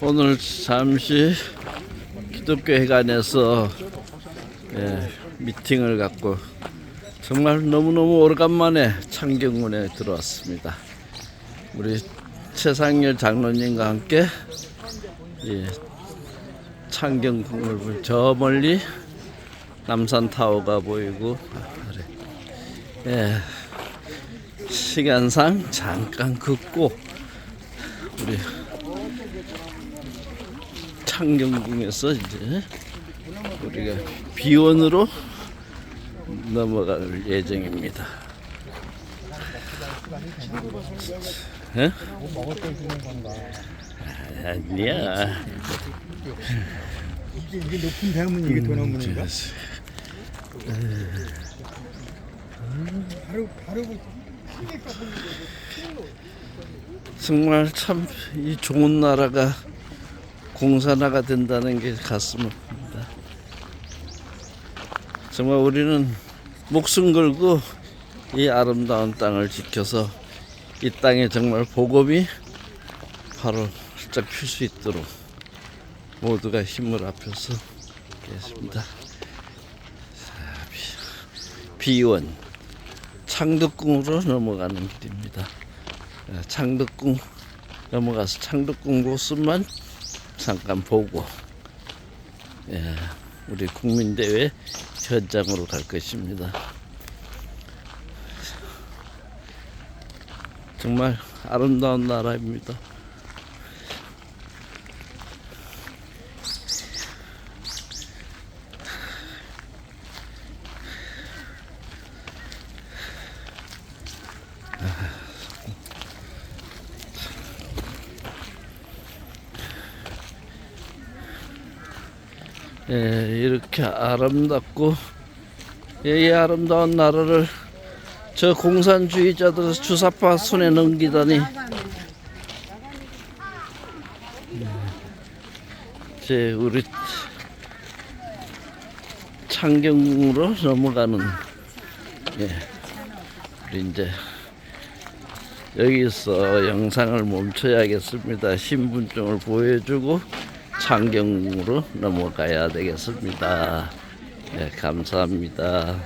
오늘 잠시 기독교 회관에서 예, 미팅을 갖고 정말 너무너무 오래간만에 창경문에 들어왔습니다. 우리 최상열 장로님과 함께 예, 창경궁을 볼- 저 멀리 남산 타워가 보이고. 예, 시간상 잠깐 긋고 우리 창경궁에서 이제 우리가 비원으로 넘어갈 예정입니다. 예? 아니야. 이게, 이게 높은 대문이 이게 도나무인가? 바로 바로 그 정말 참 이 좋은 나라가 공산화가 된다는 게 가슴 아픕니다. 정말 우리는 목숨 걸고 이 아름다운 땅을 지켜서 이 땅에 정말 복음이 바로 활짝 필 수 있도록 모두가 힘을 합해서 비- 비원 창덕궁으로 넘어가는 길입니다. 예, 창덕궁 넘어가서 창덕궁 모습만 잠깐 보고 예, 우리 국민대회 현장으로 갈 것입니다. 정말 아름다운 나라입니다. 예, 이렇게 아름답고 예, 이 아름다운 나라를 저 공산주의자들 주사파 손에 넘기다니. 예, 이제 우리 창경으로 넘어가는 예, 우리 이제 여기서 영상을 멈춰야겠습니다. 신분증을 보여주고 창경으로 넘어가야 되겠습니다. 네, 감사합니다.